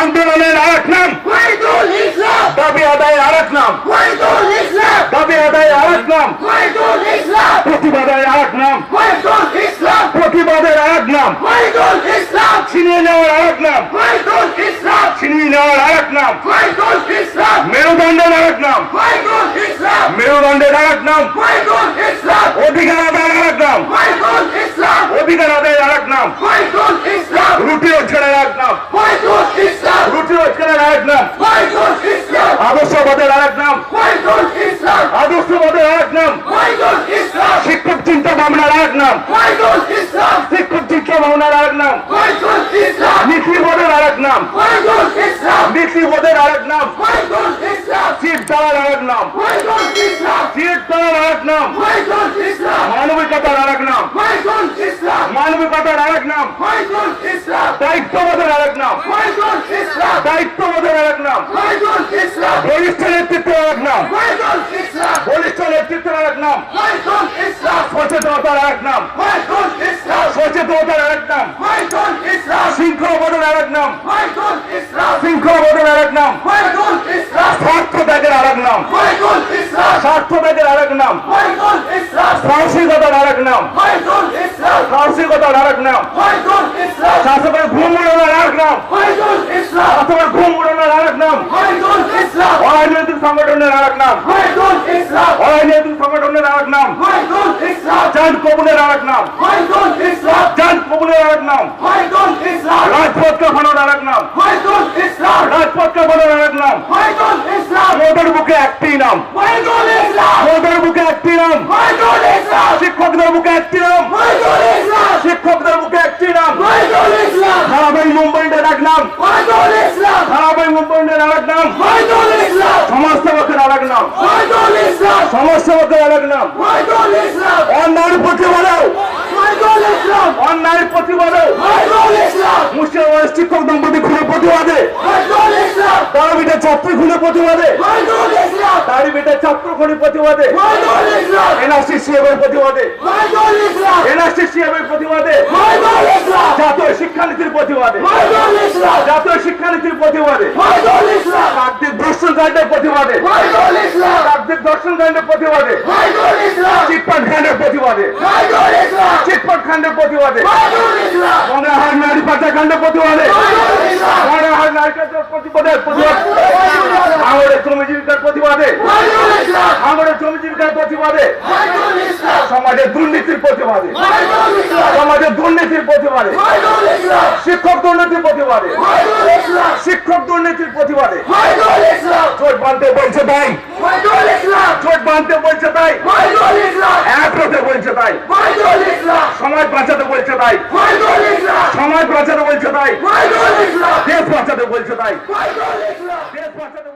আন্দোলনের আরেক নাম ওয়াহিদুল ইসলাম দাবি আদায় আরেক নাম ওয়াহিদুল ইসলাম দাবি আদায় আরেক নাম ওয়াহিদুল ইসলাম প্রতিবাদের আরেক নাম ওয়াহিদুল ইসলাম প্রতিবাদের আরেক নাম ওয়াহিদুল ইসলাম ছিনিয়ে নেওয়ার আরেক নাম ওয়াহিদুল ইসলাম ছিনিয়ে নেওয়ার আরেক নাম ওয়াহিদুল ইসলাম মেরুদণ্ডের আরেক নাম ওয়াহিদুল ইসলাম মেরুদণ্ডের আরেক নাম ওয়াহিদুল ইসলাম অধিকার আদায়ের আরেক নাম ওয়াহিদুল ইসলাম অধিকার আদায়ের আরেক নাম ওয়াহিদুল ইসলাম রুটি রোজগারের আরেক নাম ওয়াহিদুল ইসলাম রুটি রোজগারের আরেক নাম ওয়াহিদুল ইসলাম আদর্শবাদের আরেক নাম ওয়াহিদুল ইসলাম আদর্শবাদের আরেক নাম ওয়াহিদুল ইসলাম শিক্ষক চিন্তা ভাবনার আরেক নাম ওয়াহিদুল ইসলাম শিক্ষক চিন্তা ভাবনার আরেক নাম ওয়াহিদুল ইসলাম নীতিবোধের আরেক নাম ওয়াহিদুল ইসলাম নীতিবোধের আরেক নাম ওয়াহিদুল ইসলাম সিট দেওয়ার আরেক নাম ইসলাম সিট দেওয়ার নাম মানবিকতার আরেক নাম ওয়াহিদুল ইসলাম মানবিকতার আরেক নাম দায়িত্ববোধের আরেক নাম দায়িত্ববোধের আরেক নাম বলিষ্ঠ নেতৃত্বের আরেক নাম বলিষ্ঠ নেতৃত্বের আরেক নাম সচেতনতার আরেক নাম সচেতনতার আরেক নাম শৃঙ্খলাবোধের আরেক নাম শৃঙ্খলাবোধের আরেক নাম স্বার্থ ত্যাগের আরেক নাম স্বার্থ ত্যাগের আরেক নাম ওয়াহিদুল ইসলাম সাহসিকতার আরেক নাম ওয়াহিদুল ইসলাম সাহসিকতার আরেক নাম ওয়াহিদুল ইসলাম শাসকের ঘুম উড়ানোর আরেক নাম ওয়াহিদুল ইসলাম শাসকের ঘুম উড়ানোর আরেক নাম ওয়াহিদুল ইসলাম অরাজনৈতিক সংগঠনের আরেক নাম ওয়াহিদুল ইসলাম অরাজনৈতিক সংগঠনের আরেক নাম ওয়াহিদুল ইসলাম চাঁদ কবুলের আরেক নাম ওয়াহিদুল ইসলাম চাঁদ কবুলের আরেক নাম ওয়াহিদুল ইসলাম রাজপথকে ফানোর আরেক নাম ওয়াহিদুল ইসলাম রাজপথকে ফানোর আরেক নাম ওয়াহিদুল ইসলাম মোদের নাম ওয়াহিদুল ইসলাম খারাপাই মুম্বাইয়ের আরেক নাম ওয়াহিদুল ইসলাম সমাজসেবকের আরেক নাম ওয়াহিদুল ইসলাম সমাজসেবকের আরেক নাম ওয়াহিদুল ইসলাম অন্যায়ের প্রতিবাদেও ওয়াহিদুল ইসলাম অন্যায়ের প্রতিবাদেও ওয়াহিদুল ইসলাম মুর্শিদাবাদের শিক্ষক দম্পতি খুনের প্রতিবাদে ইসলাম তার বেটে ছাত্র খুনের প্রতিবাদে ইসলাম তার বেটে ছাত্র খুনের প্রতিবাদে ইসলাম এনআরসি সিএমের প্রতিবাদে ইসলাম এনআরসি সিএমের প্রতিবাদে ইসলাম জাতীয় শিক্ষানীতির প্রতিবাদে ইসলাম। জাতীয় শিক্ষানীতির প্রতিবাদে। ওয়াহিদুল ইসলাম। কাকদের দর্শন কাণ্ডের প্রতিবাদে। ওয়াহিদুল ইসলাম। কাকদের দর্শন কাণ্ডের প্রতিবাদে। ওয়াহিদুল ইসলাম। চিটপাট খান্ডের প্রতিবাদে। ওয়াহিদুল ইসলাম। চিটপাট খান্ডের প্রতিবাদে। ওয়াহিদুল ইসলাম। মঙ্গলহার নারী পাচার কাণ্ডের প্রতিবাদে। মঙ্গলহার নারী পাচার প্রতিবাদ। আঙুরের জমি জীবিকার প্রতিবাদে। ইসলাম জমি জীবিকার প্রতিবাদে। সমাজের দুর্নীতির প্রতিবাদে। সমাজের দুর্নীতির প্রতিবাদে। শিক্ষক দুর্নীতির প্রতিবাদে। শিক্ষক দুর্নীতির প্রতিবাদে। চোট বাঁধতে বলছে তাই। চোট বাঁধতে বলছে তাই। ওয়াহিদুল ইসলাম এক হতে বলছে তাই। সমাজ বাঁচাতে বলছে তাই। সমাজ বাঁচাতে বলছে তাই। দেশ বাঁচাতে বলছে তাই। দেশ বাঁচাতে